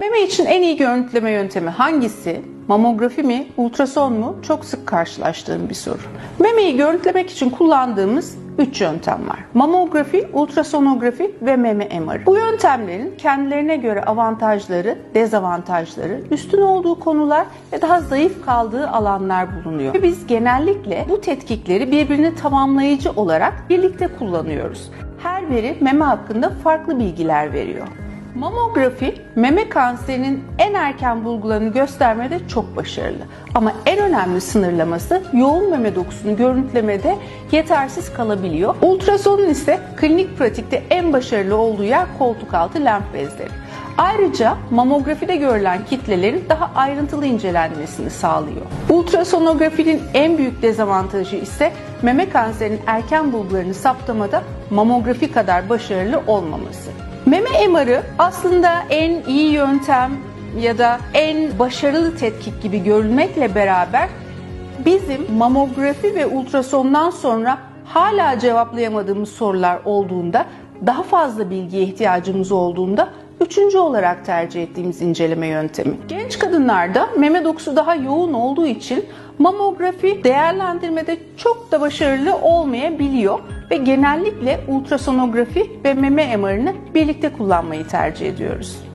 Meme için en iyi görüntüleme yöntemi hangisi? Mamografi mi, ultrason mu? Çok sık karşılaştığım bir soru. Memeyi görüntülemek için kullandığımız 3 yöntem var. Mamografi, ultrasonografi ve meme MR'ı. Bu yöntemlerin kendilerine göre avantajları, dezavantajları, üstün olduğu konular ve daha zayıf kaldığı alanlar bulunuyor. Ve biz genellikle bu tetkikleri birbirini tamamlayıcı olarak birlikte kullanıyoruz. Her biri meme hakkında farklı bilgiler veriyor. Mamografi, meme kanserinin en erken bulgularını göstermede çok başarılı. Ama en önemli sınırlaması yoğun meme dokusunu görüntülemede yetersiz kalabiliyor. Ultrasonun ise klinik pratikte en başarılı olduğu yer koltuk altı lenf bezleri. Ayrıca mamografide görülen kitlelerin daha ayrıntılı incelenmesini sağlıyor. Ultrasonografinin en büyük dezavantajı ise meme kanserinin erken bulgularını saptamada mamografi kadar başarılı olmaması. Meme MR'ı aslında en iyi yöntem ya da en başarılı tetkik gibi görülmekle beraber bizim mamografi ve ultrasondan sonra hala cevaplayamadığımız sorular olduğunda, daha fazla bilgiye ihtiyacımız olduğunda üçüncü olarak tercih ettiğimiz inceleme yöntemi. Genç kadınlarda meme dokusu daha yoğun olduğu için mamografi değerlendirmede çok da başarılı olmayabiliyor ve genellikle ultrasonografi ve meme MR'ını birlikte kullanmayı tercih ediyoruz.